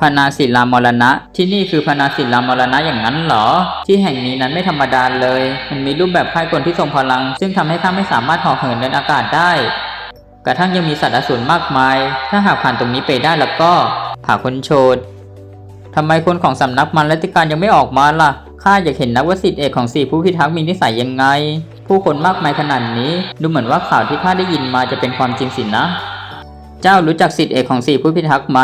พนาศิลามรณะ ที่นี่คือพนาศิลามรณะอย่างนั้นเหรอ ที่แห่งนี้นั้นไม่ธรรมดาเลย มันมีรูปแบบค่ายกลที่ทรงพลัง ซึ่งทำให้ข้าไม่สามารถห่อเหินเดินอากาศได้ กระทั่งยังมีสัตว์อสูรมากมาย ถ้าหากผ่านตรงนี้ไปได้แล้วก็ผ่าคนโฉดทำไมคนของสำนักมันและติการยังไม่ออกมาล่ะ ข้าอยากเห็นนักวสิทธิเอกของสี่ผู้พิทักษ์มีนิสัยยังไง ผู้คนมากมายขนาดนี้ ดูเหมือนว่าข่าวที่ข้าได้ยินมาจะเป็นความจริงสินะ เจ้ารู้จักสิทธิเอกของสี่ผู้พิทักษ์ไหม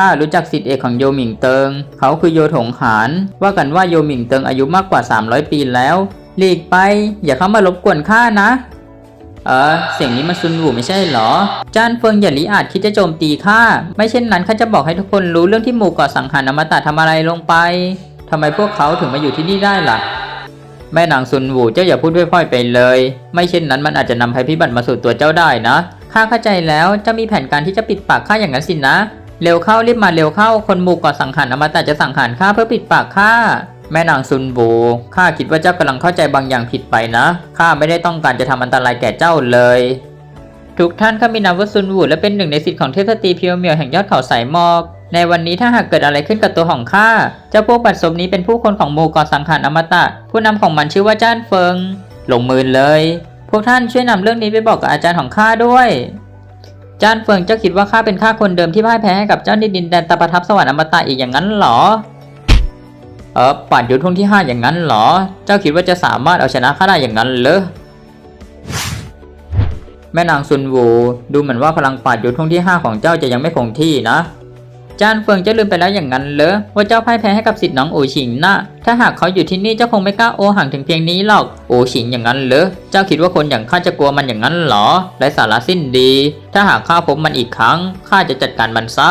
ข้ารู้จักสิทธิเอกของโยหมิงเติง เขาคือโยถงหาน ว่ากันว่าโยหมิงเติงอายุมากกว่า 300 ปีแล้ว หลีกไป อย่าเข้ามารบกวนข้านะ เออ เสียงนี้มันซุนหวูไม่ใช่เหรอ จานเฟิงอย่าลิอาจคิดจะโจมตีข้า ไม่เช่นนั้นข้าจะบอกให้ทุกคนรู้เรื่องที่หมู่เกาะสังหารอมตะทำอะไรลงไปทำไมพวกเขาถึงมาอยู่ที่นี่ได้ล่ะแม่นางซุนหวูเจ้าอย่าพูดด้วยพ่อยไปเลย ไม่เช่นนั้นมันอาจจะนำภัยพิบัติมาสู่ตัวเจ้าได้นะ ข้าเข้าใจแล้วเจะมีแผนการที่จะปิดปากข้าอย่างนั้นสินะ เร็วเข้ารีบมาเร็วเข้าคนหมู่กาะสังหารอมตะจะสังหารข้าเพื่อปิดปากข้าแม่นางซุนบูข้าคิดว่าเจ้ากำลังเข้าใจบางอย่างผิดไปนะข้าไม่ได้ต้องการจะทำอันตรายแก่เจ้าเลย ทุกท่านข้ามีนามว่าซุนวูและเป็นหนึ่งในสิทธิ์ของเทพสตรีเพียวเมียวแห่งยอดเขาสายหมอกในวันนี้ถ้าหากเกิดอะไรขึ้นกับตัวของข้าเจ้าพวกบัดซบนี้เป็นผู้คนของหมู่กาะสังหารอมตะ ผู้นำของมันชื่อว่าจ้านเฟิงลงมือเลย พวกท่านช่วยนำเรื่องนี้ไปบอกกับอาจารย์ของข้าด้วย จ้านเฟิงเจ้าคิดว่าข้าเป็นข้าคนเดิมที่พ่ายแพ้ให้กับเจ้าในดินแดนตะประทับสวรรค์อมตะอีกอย่างนั้นหรอ เออปัดยุทธท่วงที่ห้าอย่างนั้นหรอ เจ้าคิดว่าจะสามารถเอาชนะข้าได้อย่างนั้นเหรอแม่นางซุนวู ดูเหมือนว่าพลังปาดยุทธท่วงที่ห้าของเจ้าจะยังไม่คงที่นะ จานเฟิงจะลืมไปแล้วอย่างนั้นเหรอว่าเจ้าพ่ายแพ้ให้กับสิทธิ์น้องโอชิงนะถ้าหากเขาอยู่ที่นี่เจ้าคงไม่กล้าโอหังถึงเพียงนี้หรอกโอชิงอย่างนั้นเหรอเจ้าคิดว่าคนอย่างข้าจะกลัวมันอย่างนั้นหรอไร้สาระสิ้นดี ถ้าหากข้าพบมันอีกครั้งข้าจะจัดการมันซะ